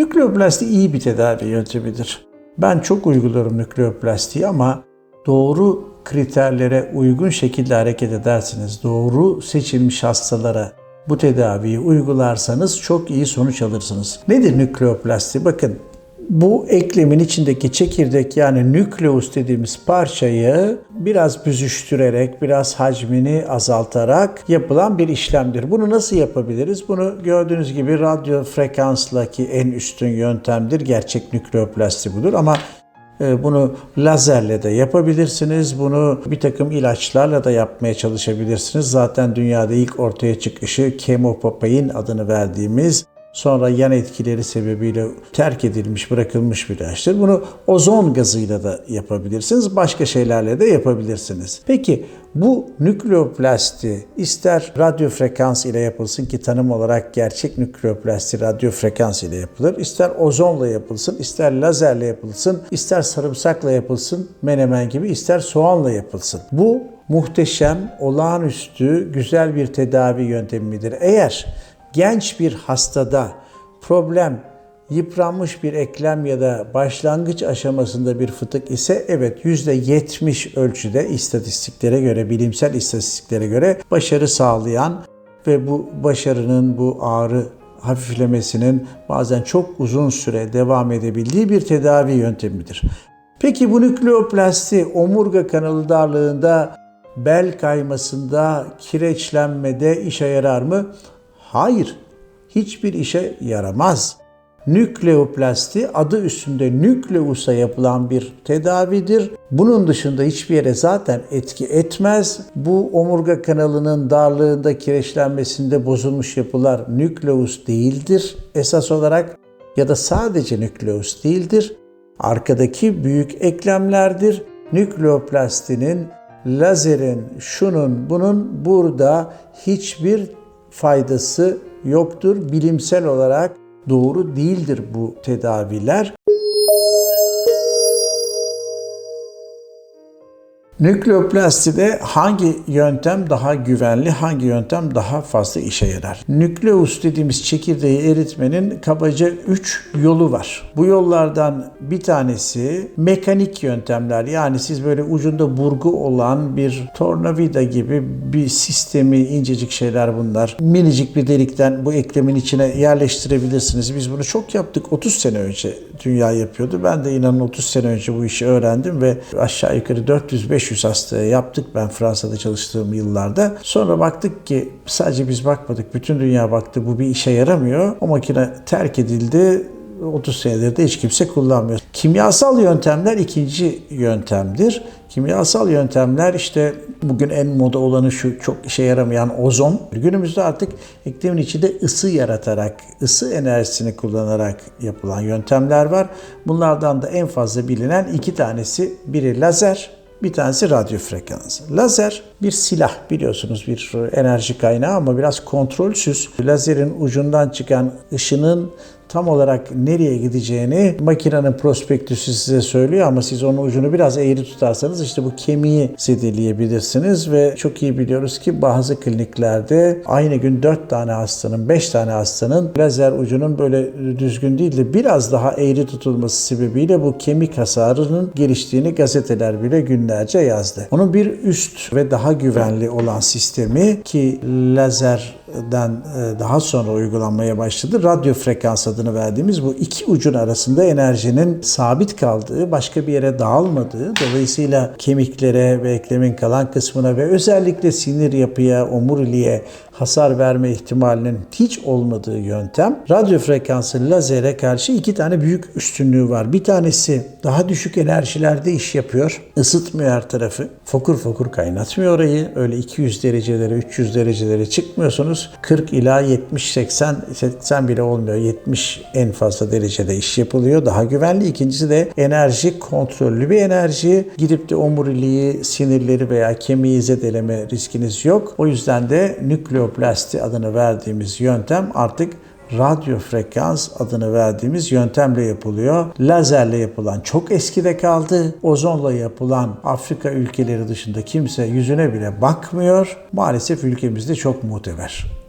Nükleoplasti iyi bir tedavi yöntemidir. Ben çok uyguluyorum nükleoplastiği ama doğru kriterlere uygun şekilde hareket edersiniz. Doğru seçilmiş hastalara bu tedaviyi uygularsanız çok iyi sonuç alırsınız. Nedir nükleoplasti? Bakın bu eklemin içindeki çekirdek yani nükleus dediğimiz parçayı biraz büzüştürerek, biraz hacmini azaltarak yapılan bir işlemdir. Bunu nasıl yapabiliriz? Bunu gördüğünüz gibi radyo frekanslaki en üstün yöntemdir. Gerçek nükleoplasti budur ama e, bunu lazerle de yapabilirsiniz. Bunu bir takım ilaçlarla da yapmaya çalışabilirsiniz. Zaten dünyada ilk ortaya çıkışı kemopapain adını verdiğimiz sonra yan etkileri sebebiyle terk edilmiş, bırakılmış bir ilaçtır. Bunu ozon gazıyla da yapabilirsiniz. Başka şeylerle de yapabilirsiniz. Peki bu nükleoplasti ister radyo frekans ile yapılsın ki tanım olarak gerçek nükleoplasti radyo frekans ile yapılır. ister ozonla yapılsın, ister lazerle yapılsın, ister sarımsakla yapılsın, menemen gibi, ister soğanla yapılsın. Bu muhteşem, olağanüstü, güzel bir tedavi yöntemidir. Eğer genç bir hastada problem yıpranmış bir eklem ya da başlangıç aşamasında bir fıtık ise evet %70 ölçüde istatistiklere göre, bilimsel istatistiklere göre başarı sağlayan ve bu başarının, bu ağrı hafiflemesinin bazen çok uzun süre devam edebildiği bir tedavi yöntemidir. Peki bu nükleoplasti omurga kanalı darlığında, bel kaymasında, kireçlenmede işe yarar mı? Hayır, hiçbir işe yaramaz. Nükleoplasti adı üstünde nükleusa yapılan bir tedavidir. Bunun dışında hiçbir yere zaten etki etmez. Bu omurga kanalının darlığında, kireçlenmesinde bozulmuş yapılar nükleus değildir esas olarak ya da sadece nükleus değildir. Arkadaki büyük eklemlerdir. Nükleoplastinin, lazerin, şunun, bunun burada hiçbir faydası yoktur. Bilimsel olarak doğru değildir bu tedaviler. Nükleoplastide hangi yöntem daha güvenli, hangi yöntem daha fazla işe yarar? Nükleus dediğimiz çekirdeği eritmenin kabaca 3 yolu var. Bu yollardan bir tanesi mekanik yöntemler. Yani siz böyle ucunda burgu olan bir tornavida gibi bir sistemi incecik şeyler bunlar. Minicik bir delikten bu eklemin içine yerleştirebilirsiniz. Biz bunu çok yaptık. 30 sene önce dünya yapıyordu. Ben de inanın 30 sene önce bu işi öğrendim ve aşağı yukarı 400-500 500 hastaya yaptık ben Fransa'da çalıştığım yıllarda. Sonra baktık ki sadece biz bakmadık. Bütün dünya baktı bu bir işe yaramıyor. O makine terk edildi. 30 senedir de hiç kimse kullanmıyor. Kimyasal yöntemler ikinci yöntemdir. Kimyasal yöntemler işte bugün en moda olanı şu çok işe yaramayan ozon. Günümüzde artık eklemin içinde ısı yaratarak, ısı enerjisini kullanarak yapılan yöntemler var. Bunlardan da en fazla bilinen iki tanesi biri lazer, bir tanesi radyo frekansı. Lazer bir silah biliyorsunuz bir enerji kaynağı ama biraz kontrolsüz. Lazerin ucundan çıkan ışının tam olarak nereye gideceğini makinenin prospektüsü size söylüyor ama siz onun ucunu biraz eğri tutarsanız işte bu kemiği zedeleyebilirsiniz ve çok iyi biliyoruz ki bazı kliniklerde aynı gün 4 tane hastanın, 5 tane hastanın lazer ucunun böyle düzgün değil de biraz daha eğri tutulması sebebiyle bu kemik hasarının geliştiğini gazeteler bile günlerce yazdı. Onun bir üst ve daha güvenli olan sistemi ki lazerden e, daha sonra uygulanmaya başladı. Radyo frekans adını verdiğimiz bu iki ucun arasında enerjinin sabit kaldığı, başka bir yere dağılmadığı, dolayısıyla kemiklere ve eklemin kalan kısmına ve özellikle sinir yapıya, omuriliğe hasar verme ihtimalinin hiç olmadığı yöntem. Radyo frekanslı lazere karşı iki tane büyük üstünlüğü var. Bir tanesi daha düşük enerjilerde iş yapıyor. Isıtmıyor her tarafı. Fokur fokur kaynatmıyor orayı. Öyle 200 derecelere, 300 derecelere çıkmıyorsunuz. 40 ila 70, 80, 80 bile olmuyor. 70 en fazla derecede iş yapılıyor. Daha güvenli. İkincisi de enerji kontrollü bir enerji. Gidip de omuriliği, sinirleri veya kemiği zedeleme riskiniz yok. O yüzden de nükleoplasti adını verdiğimiz yöntem artık radyo frekans adını verdiğimiz yöntemle yapılıyor. Lazerle yapılan çok eskide kaldı. Ozonla yapılan Afrika ülkeleri dışında kimse yüzüne bile bakmıyor. Maalesef ülkemizde çok muteber.